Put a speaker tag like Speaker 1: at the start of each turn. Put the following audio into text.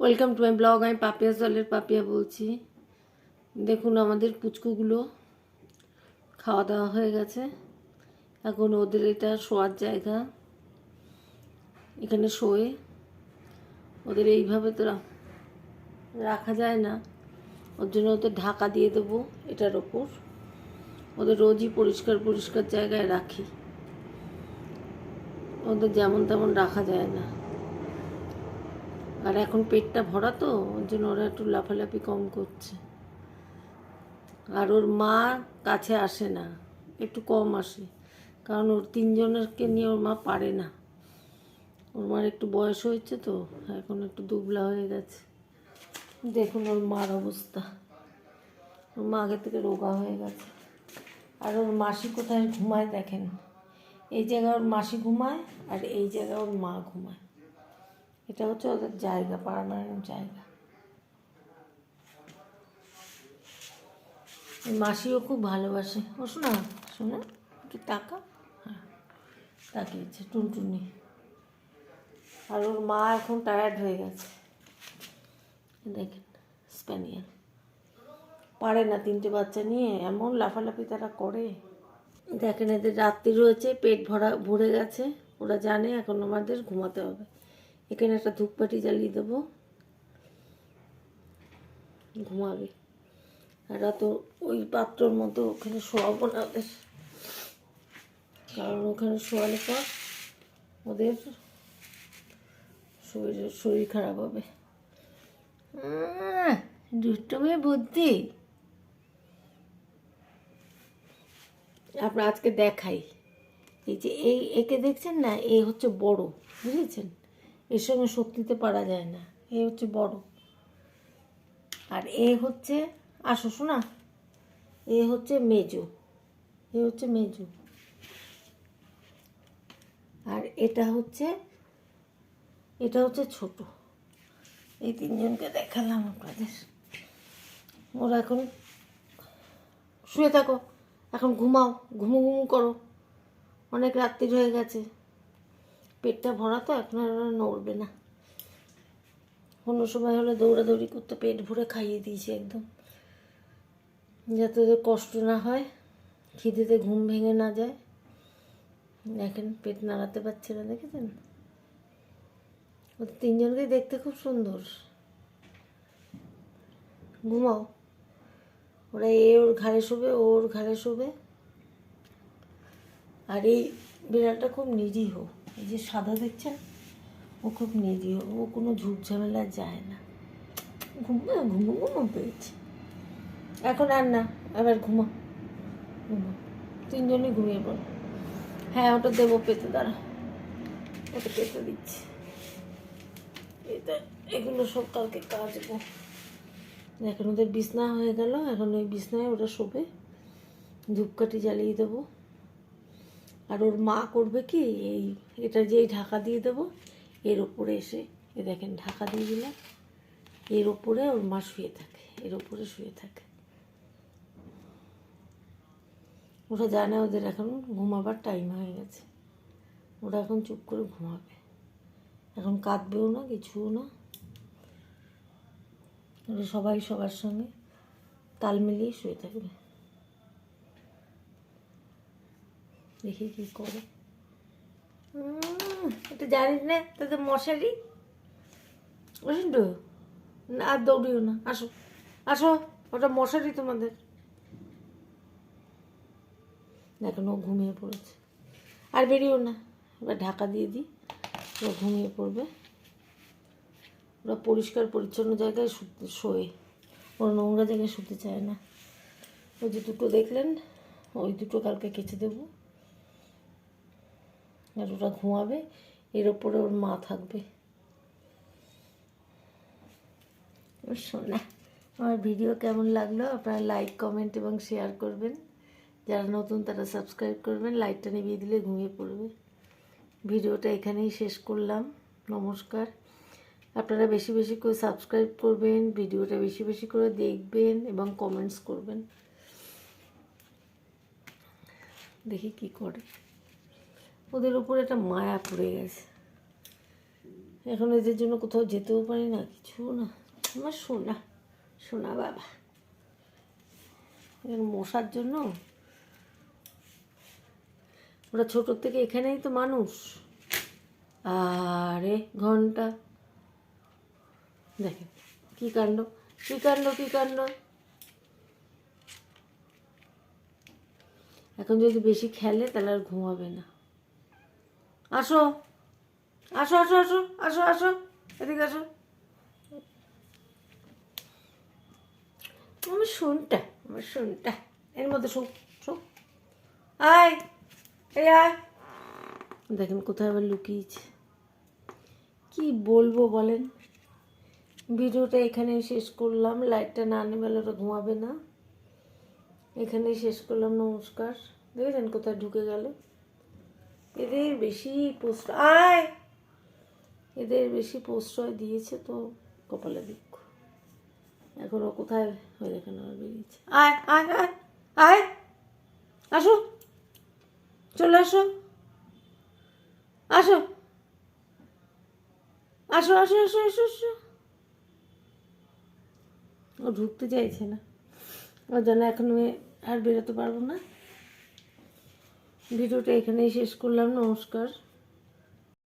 Speaker 1: Welcome to my blog আমি পাপিয়া জলের পাপিয়া বলছি। দেখুন আমাদের পুচকুগুলো খাওয়া দাওয়া হয়ে গেছে। এখন ওদের এটা শোয়ার জায়গা। এখানে শোয়ে। ওদের এইভাবে তো রাখা যায় না। ওর জন্য ওদের ঢাকা দিয়ে দেবো এটার ওপর। ওদের রোজই পরিষ্কার পরিষ্কার জায়গায় রাখি। ওদের যেমন তেমন রাখা যায় না। আর এখন পেটটা ভরা তো, ওর জন্য ওরা একটু লাফালাফি কম করছে। আর ওর মা কাছে আসে না, একটু কম আসে। কারণ ওর তিনজনেরকে নিয়ে ওর মা পারে না। ওর মার একটু বয়স হয়েছে তো, এখন একটু দুবলা হয়ে গেছে। দেখুন ওর মার অবস্থা। ওর মা আগে থেকে রোগা হয়ে গেছে। আর ওর মাসি কোথায় ঘুমায় দেখেন? এই জায়গায় ওর মাসি ঘুমায় আর এই জায়গায় ওর মা ঘুমায়। এটা হচ্ছে ওদের জায়গা, পারমানেন্ট জায়গা। মাসিও খুব ভালোবাসে। ও শোনা শোনা? কি, টাকা? হ্যাঁ তাকিয়েছে, টুনটুনি। আর ওর মা এখন টায়ার্ড হয়ে গেছে। দেখেন, স্প্যানিয়াল। পারে না তিনটে বাচ্চা নিয়ে, এমন লাফালাফি তারা করে। দেখেন, এদের রাত্রি রয়েছে, পেট ভরা, ভরে গেছে। ওরা জানে এখন আমাদের ঘুমাতে হবে। এখানে একটা ধূপকাঠি জ্বালিয়ে দেবো। ঘুমাবে। আর তো ওই পাত্রর মতো ওখানে শোয়াবো না ওদের কারণ ওখানে শোয়ালে পর ওদের শরীর শরীর খারাপ হবে। আহ, দুষ্টু মেয়ে বুদ্ধি। আপনার আজকে দেখাই। এই যে এই একে দেখছেন না? এ হচ্ছে বড় বুঝেছেন? এর সঙ্গে শক্তিতে পারা যায় না। এ হচ্ছে বড়। আর এ হচ্ছে, আসো শোনা, এ হচ্ছে মেজো। এ হচ্ছে মেজো। আর এটা হচ্ছে এটা হচ্ছে ছোট। এই তিনজনকে দেখালাম আপনাদের। ওরা এখন শুয়ে থাকো। এখন ঘুমাও, ঘুমু ঘুমু করো। অনেক রাত্রি হয়ে গেছে। পেটটা ভরা তো, এখন আর নড়বে না। কোনো সময় হলে দৌড়াদৌড়ি করতে, পেট ভরে খাইয়ে দিয়েছি একদম। যাতে ওদের কষ্ট না হয়, খিদেতে ঘুম ভেঙে না যায়। দেখেন, পেট নাড়াতে পারছে না, দেখেছেন? ওদের তিনজনকেই দেখতে খুব সুন্দর। ঘুমাও। ওরা এ ওর ঘাড়ে শোবে ওর ঘাড়ে শোবে। আর এই বিড়ালটা খুব নিরীহ। এই যে সাদা দেখছেন, ও খুব নিরীহ ও কোনো ঝুট ঝামেলা যায় না। ঘুমো ঘুমো ঘুমো পেয়েছে। এখন আর না, এবার ঘুমো। ঘুমো। তিনজনই ঘুমিয়ে পড়ো হ্যাঁ ওটা দেবো পেতে দাঁড়া ওটা পেতে দিচ্ছি। এগুলো সব কালকে কাচবো। এখন ওদের বিছনা হয়ে গেল, এখন ওই বিছনায় ওরা শোবে। ধূপকাঠি জ্বালিয়ে দেবো। আর ওর মা করবে কি, এই এটা যেই ঢাকা দিয়ে দেবো, এর ওপরে এসে, এ দেখেন ঢাকা দিয়ে দিলাম এর ওপরে ওর মা শুয়ে থাকে, এর ওপরে শুয়ে থাকে। ওরা জানে ওদের এখন ঘুমাবার টাইম হয়ে গেছে। ওরা এখন চুপ করে ঘুমাবে। এখন কাঁদবেও না, কিছুও না। ওরা সবাই সবার সঙ্গে তাল মিলিয়ে শুয়ে থাকবে। দেখি কি করে এটা জানিস না? তাদের মশারি? তো। না, আর দৌড়িও না। আসো। আসো, ওটা মশারি তোমাদের। এখন ও ঘুমিয়ে পড়েছে। আর বেরিয়েও না। এবার ঢাকা দিয়ে দিই। ও ঘুমিয়ে পড়বে। ওরা পরিষ্কার, পরিচ্ছন্ন জায়গায় শুতে, শোয়ে। ওরা নোংরা জায়গায় শুতে চায় না। ওই যে দুটো দেখলেন, ওই দুটো কালকে কেচে দেবো। আর ওরা ঘুমাবে, এর ওপরে ওর মা থাকবে। শোনা, আমার ভিডিও কেমন লাগল আপনারা লাইক কমেন্ট এবং শেয়ার করবেন। যারা নতুন তারা সাবস্ক্রাইব করবেন লাইটটা নিভিয়ে দিলে ঘুমিয়ে পড়বে। ভিডিওটা এখানেই শেষ করলাম, নমস্কার। আপনারা বেশি বেশি করে সাবস্ক্রাইব করবেন, ভিডিওটা বেশি বেশি করে দেখবেন এবং কমেন্টস করবেন। দেখি কি করে। ওদের উপরে একটা মায়া পড়ে গেছে। এখন এদের জন্য কোথাও যেতেও পারি না, কিছু না। আমার সোনা সোনা বাবা। মশার জন্য ওরা ছোটোর থেকে এখানেই তো মানুষ। আরে ঘণ্টা। দেখেন, কী কাণ্ড কী কাণ্ড কী কাণ্ড। এখন যদি বেশি খেলে তাহলে আর ঘুমাবে না। আসো। আসো আসো আসো আসো আসো। এদিকে আসো। আমার শোনটা আমার শোনটা এর মধ্যে শো শো। আয়, এই আয়। দেখেন কোথায় আবার লুকিয়েছে। কি বলব বলেন? ভিডিওটা এখানেই শেষ করলাম। লাইটটা না নেবেলে ওরা ঘুমাবে না। এখানেই শেষ করলাম। নমস্কার। দেখেছেন কোথায় ঢুকে গেল? এদের বেশি প্রশ্রয় আয়! এদের বেশি প্রশ্রয় দিয়েছে তো কপালে দুঃখ। এখন ও কোথায় হয়ে আর বেরিয়েছে। আয় আয় আয় আয়! আসো! চলে আসো! আসো! আসো আসো আসো আসো আসো! ও ঢুকতে চাইছে না। ওর জন্য এখন আর বেরোতে পারব না। ভিডিওটা এখানেই শেষ করলাম নমস্কার।